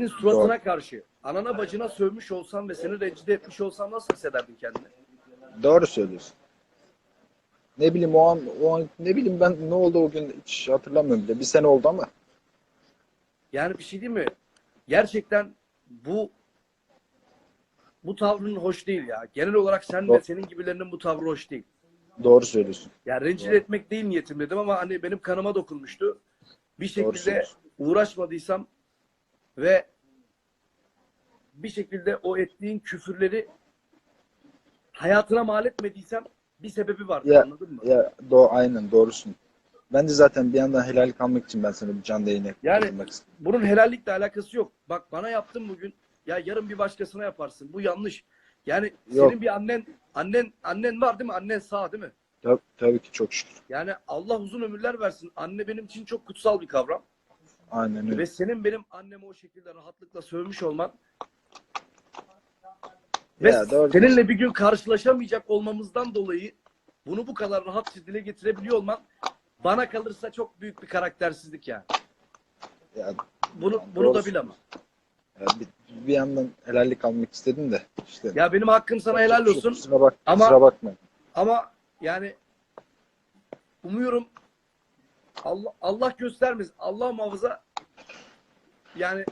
senin suratına karşı anana bacına sövmüş olsam ve seni rencide etmiş olsam nasıl hissederdin kendini? Doğru söylüyorsun. Ne bileyim o an, o an ne bileyim ben ne oldu o gün hiç hatırlamıyorum bile. Bir sene oldu ama. Yani bir şey değil mi? Gerçekten bu bu tavrın hoş değil ya. Genel olarak sen ve Doğru. senin gibilerinin bu tavrı hoş değil. Doğru söylüyorsun. Yani rencide etmek değil niyetim dedim ama hani benim kanıma dokunmuştu. Bir Doğru şekilde uğraşmadıysam ve bir şekilde o ettiğin küfürleri hayatına mal etmediysem bir sebebi var. Ya- Anladın mı? Ya do aynen doğrusun. Ben de zaten bir yandan helallik almak için ben sana bir canlı yayına Yani- katılmak istedim. Bunun helallikle alakası yok. Bak bana yaptın bugün. Ya yarın bir başkasına yaparsın. Bu yanlış. Yani Yok. senin bir annen annen annen var değil mi? Annen sağ değil mi? Tabii, tabii ki çok şükür. Yani Allah uzun ömürler versin. Anne benim için çok kutsal bir kavram. Aynen öyle. Ve senin benim annemi o şekilde rahatlıkla sövmüş olman ve Ya, doğru seninle bir gün karşılaşamayacak olmamızdan dolayı bunu bu kadar rahatça dile getirebiliyor olman bana kalırsa çok büyük bir karaktersizlik yani. Ya, Bunu bunu da bil ama. ya bir, bir yandan helallik almak istedim de işte. Ya benim hakkım sana helal olsun. Kusura, bak, Ama- kusura bakma. Ama yani umuyorum Allah Allah göstermesin. Allah muhafaza yani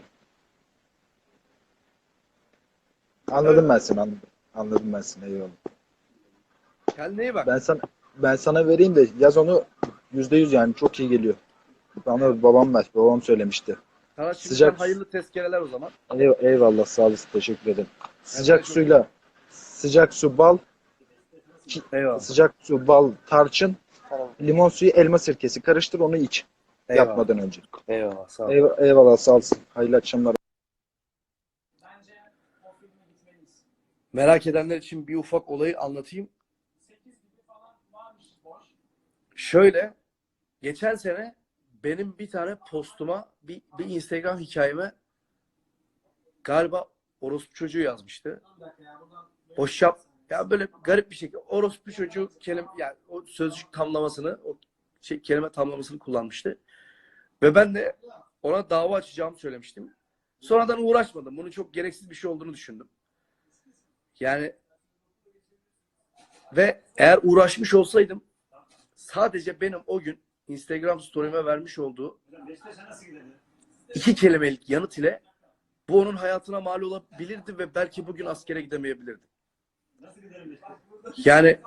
Anladım ben seni anladım. Anladım ben seni eyvallah. kendine iyi bak. Ben sana ben sana vereyim de yaz onu yüzde yüz yani çok iyi geliyor. Bana babam ver. Babam söylemişti. Sana sıcak- hayırlı tezkereler o zaman. Ey- eyvallah sağ olasın teşekkür ederim. Sıcak çok suyla sıcak su bal Eyvallah. sıcak su bal tarçın limon suyu elma sirkesi karıştır onu iç Eyvallah. yatmadan önce. Eyvallah. Sağ ol. Eyvallah, eyvallah sağ olasın. Hayırlı akşamlar. Bence o filme gitmeliyiz. Merak edenler için bir ufak olayı anlatayım. 8 gibi falan varmış boş. Şöyle geçen sene benim bir tane postuma bir, bir Instagram hikayeme galiba orospu çocuğu yazmıştı. Boş yap. Ya böyle garip bir şekilde orospu çocuğu kelime yani o sözcük tamlamasını o şey, kelime tamlamasını kullanmıştı. Ve ben de ona dava açacağımı söylemiştim. Sonradan uğraşmadım. Bunun çok gereksiz bir şey olduğunu düşündüm. Yani ve eğer uğraşmış olsaydım sadece benim o gün Instagram story'ime vermiş olduğu iki kelimelik yanıt ile bu onun hayatına mal olabilirdi ve belki bugün askere gidemeyebilirdi. Yani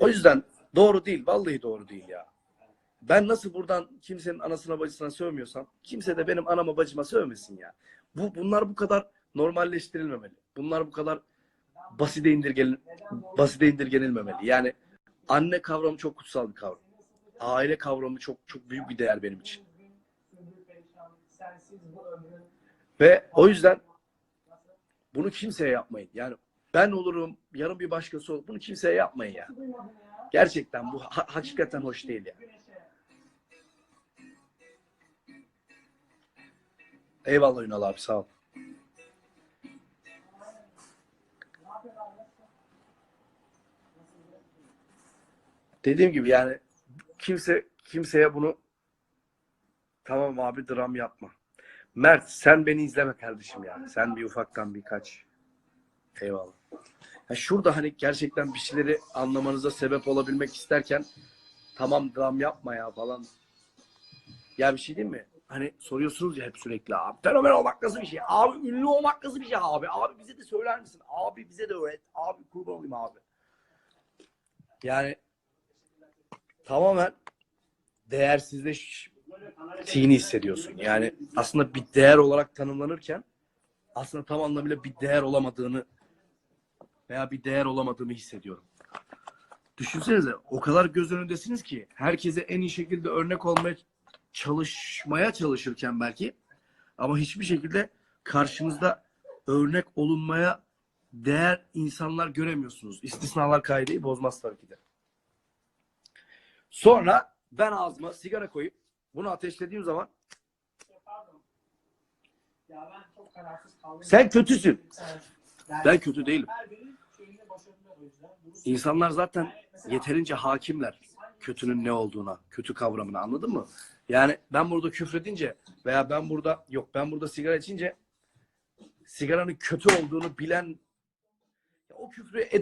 o yüzden doğru değil. Vallahi doğru değil ya. Ben nasıl buradan kimsenin anasına bacısına sövmüyorsam kimse de benim anama bacıma sövmesin ya. Bu bunlar bu kadar normalleştirilmemeli. Bunlar bu kadar basite indirgen basite indirgenilmemeli. Yani anne kavramı çok kutsal bir kavram. Aile kavramı çok çok büyük bir değer benim için. Ve o yüzden bunu kimseye yapmayın. Yani ben olurum, yarın bir başkası olur. Bunu kimseye yapmayın ya. Gerçekten bu ha- hakikaten hoş değil ya. Eyvallah Ünal abi sağ ol. Dediğim gibi yani kimse kimseye bunu tamam abi dram yapma. Mert sen beni izleme kardeşim yani. Sen bir ufaktan birkaç. Eyvallah. Ya şurada hani gerçekten bir şeyleri anlamanıza sebep olabilmek isterken tamam dram yapma ya falan. Ya bir şey değil mi? Hani soruyorsunuz ya hep sürekli abi fenomen olmak nasıl bir şey? Abi ünlü olmak nasıl bir şey abi? Abi bize de söyler misin? Abi bize de öğret. Abi kurban olayım abi. Yani tamamen değersizleştiğini hissediyorsun. Yani aslında bir değer olarak tanımlanırken aslında tam anlamıyla bir değer olamadığını veya bir değer olamadığımı hissediyorum. Düşünsenize o kadar göz önündesiniz ki herkese en iyi şekilde örnek olmaya çalışmaya çalışırken belki ama hiçbir şekilde karşınızda örnek olunmaya değer insanlar göremiyorsunuz. İstisnalar kaideyi bozmaz tabii ki de. Sonra ben ağzıma sigara koyup bunu ateşlediğim zaman. Ya ben çok kararsız kaldım. sen kötüsün. Evet. Ben kötü değilim. İnsanlar zaten yeterince hakimler. Kötünün ne olduğuna, kötü kavramını anladın mı? Yani ben burada küfredince veya ben burada yok ben burada sigara içince sigaranın kötü olduğunu bilen o küfrü